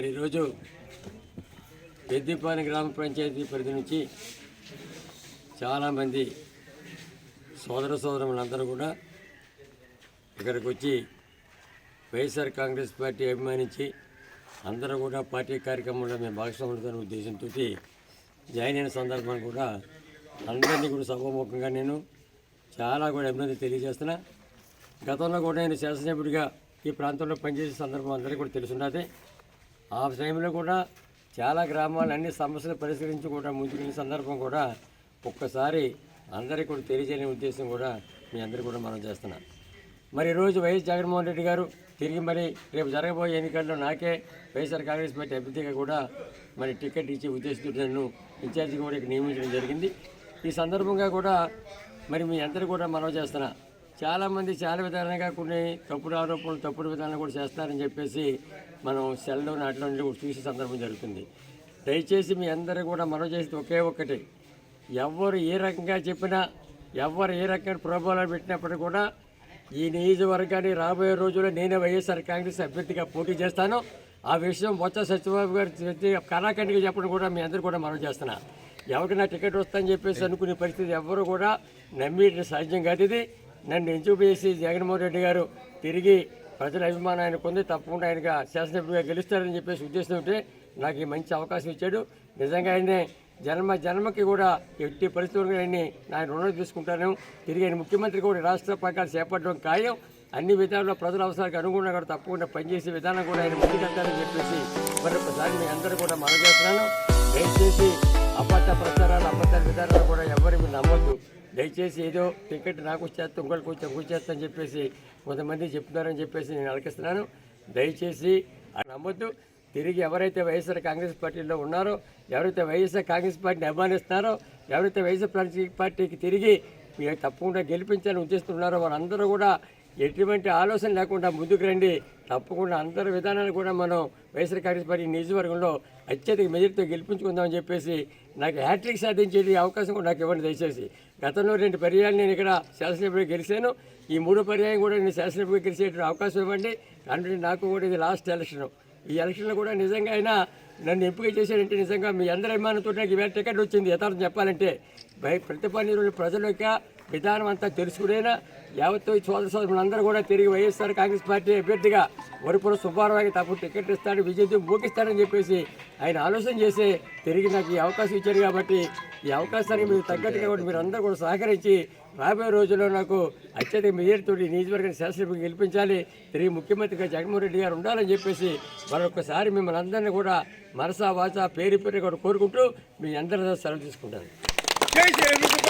మరి ఈరోజు పెద్దపాలెం గ్రామ పంచాయతీ పరిధి నుంచి చాలామంది సోదర సోదరులందరూ కూడా ఇక్కడికి వచ్చి వైఎస్ఆర్ కాంగ్రెస్ పార్టీ అభిమానించి అందరూ కూడా పార్టీ కార్యక్రమంలో మేము భాగస్వాములతో ఉద్దేశంతో జాయిన్ అయిన సందర్భాన్ని కూడా అందరినీ కూడా సభాముఖంగా నేను చాలా కూడా అభినందన తెలియజేస్తున్నా. గతంలో కూడా నేను శాసనసభ్యుడిగా ఈ ప్రాంతంలో పనిచేసే సందర్భం అందరికీ కూడా తెలుసున్నదే ఆ టైంలో కూడా చాలా గ్రామాలు అన్ని సమస్యలు పరిష్కరించి కూడా ముందుకెళ్ళిన సందర్భం కూడా ఒక్కసారి అందరికీ కూడా తెలియజేయని ఉద్దేశం కూడా మీ అందరికీ కూడా మనం చేస్తున్నాం. మరి ఈరోజు వైఎస్ జగన్మోహన్ రెడ్డి గారు తిరిగి మరి రేపు జరగబోయే ఎన్నికల్లో నాకే వైఎస్ఆర్ కాంగ్రెస్ పార్టీ అభ్యర్థిగా కూడా మరి టికెట్ ఇచ్చే ఉద్దేశంతో నన్ను ఇన్ఛార్జిగా కూడా నియమించడం జరిగింది. ఈ సందర్భంగా కూడా మరి మీ అందరూ కూడా మనం చేస్తున్నా. చాలామంది చాలా విధాలుగా కొన్ని తప్పుడు ఆరోపణలు తప్పుడు విధానాలు కూడా చేస్తారని చెప్పేసి మనం సెల్లో నాటిలో నుండి కూడా చూసే సందర్భం జరుగుతుంది. దయచేసి మీ అందరూ కూడా మనం చేసేది ఒకే ఒక్కటి. ఎవరు ఏ రకంగా చెప్పినా ఎవరు ఏ రకమైన ప్రోభాలు పెట్టినప్పటికీ కూడా ఈ నియోజకవర్గాన్ని రాబోయే రోజుల్లో నేనే వైఎస్ఆర్ కాంగ్రెస్ అభ్యర్థిగా పోటీ చేస్తాను. ఆ విషయం బొత్స సత్యబాబు గారు చెప్పి కళాఖండిగా చెప్పడం కూడా మీ అందరూ కూడా మనం చేస్తున్నా. ఎవరికైనా టికెట్ వస్తుందని చెప్పేసి అనుకునే పరిస్థితి ఎవరు కూడా నమ్మి సాధ్యం కాదు ఇది. నన్ను ఎంచుపేసి జగన్మోహన్ రెడ్డి గారు తిరిగి ప్రజల అభిమానం ఆయన ఉంది. తప్పకుండా ఆయనగా శాసనసభ్యుడిగా గెలుస్తారని చెప్పేసి ఉద్దేశం ఉంటే నాకు ఈ మంచి అవకాశం ఇచ్చాడు. నిజంగా ఆయనే జన్మ జన్మకి కూడా ఎట్టి పరిస్థితులు ఆయన్ని నా రుణం తీసుకుంటాను. తిరిగి ఆయన ముఖ్యమంత్రి కూడా రాష్ట్ర పథకాలు చేపట్టడం ఖాయం. అన్ని విధాల్లో ప్రజల అవసరాలకు అనుగుణంగా కూడా తప్పకుండా పనిచేసే విధానం కూడా ఆయన ముందుకెళ్తారని చెప్పేసి మరొకసారి మీ అందరూ కూడా మనం చేస్తున్నాను. దయచేసి అబద్ధ ప్రచారాలు అబద్ధ విధానాలు కూడా ఎవరు మీరు నమ్మొద్దు. దయచేసి ఏదో టికెట్ నాకు వచ్చేస్తా ఇంకోటికి వచ్చి ఇంకోటి అని చెప్పేసి కొంతమంది చెప్తున్నారని చెప్పేసి నేను అలకిస్తున్నాను దయచేసి అది నమ్మొద్దు. తిరిగి ఎవరైతే వైఎస్ఆర్ కాంగ్రెస్ పార్టీలో ఉన్నారో ఎవరైతే వైఎస్ఆర్ కాంగ్రెస్ పార్టీని అభిమానిస్తున్నారో ఎవరైతే వైఎస్ఆర్ పార్టీకి తిరిగి మీరు తప్పకుండా గెలిపించాలని ఉద్దేశిస్తున్నారో వాళ్ళందరూ కూడా ఎటువంటి ఆలోచన లేకుండా ముందుకు రండి. తప్పకుండా అందరి విధానాలు కూడా మనం వైఎస్ఆర్ కాంగ్రెస్ పార్టీ నియోజకవర్గంలో అత్యధిక మెజార్టీతో గెలిపించుకుందామని చెప్పేసి నాకు హ్యాట్రిక్ సాధించేది అవకాశం కూడా నాకు ఇవ్వండి దయచేసి. గతంలో రెండు పర్యాలు నేను ఇక్కడ శాసనసభ్యులు గెలిచాను. ఈ మూడో పర్యాయం కూడా నేను శాసనసభ్యులు గెలిచేటువంటి అవకాశం ఇవ్వండి. అంటే నాకు కూడా ఇది లాస్ట్ ఎలక్షన్. ఈ ఎలక్షన్లో కూడా నిజంగా అయినా నన్ను ఎంపిక చేశారంటే నిజంగా మీ అందరి అభిమానంతో నాకు ఇవాళ టికెట్ వచ్చింది. యథార్థం చెప్పాలంటే బై ప్రతిపని ప్రజల యొక్క విధానం అంతా తెలుసుకునేనా? యావత్తు సోదర సోదరులందరూ కూడా తిరిగి వైఎస్ఆర్ కాంగ్రెస్ పార్టీ అభ్యర్థిగా వరుపుల సుబ్బారావుకి తప్పు టికెట్ ఇస్తాడు విజయ్ మోకిస్తాడని చెప్పేసి ఆయన ఆలోచన చేసి తిరిగి నాకు ఈ అవకాశం ఇచ్చారు కాబట్టి ఈ అవకాశానికి మీరు తగ్గట్టుగా కూడా మీరు అందరూ కూడా సహకరించి రాబోయే రోజుల్లో నాకు అత్యధిక మెజార్టీతో ఈ నియోజకవర్గాన్ని శాసనసభ్యులు గెలిపించాలి. తిరిగి ముఖ్యమంత్రిగా జగన్మోహన్ రెడ్డి గారు ఉండాలని చెప్పేసి మరొకసారి మిమ్మల్ని అందరినీ కూడా మనసా వాచా పేరు పేరు కూడా కోరుకుంటూ మీ అందరి సెలవు తీసుకుంటాను. Teyze elinizi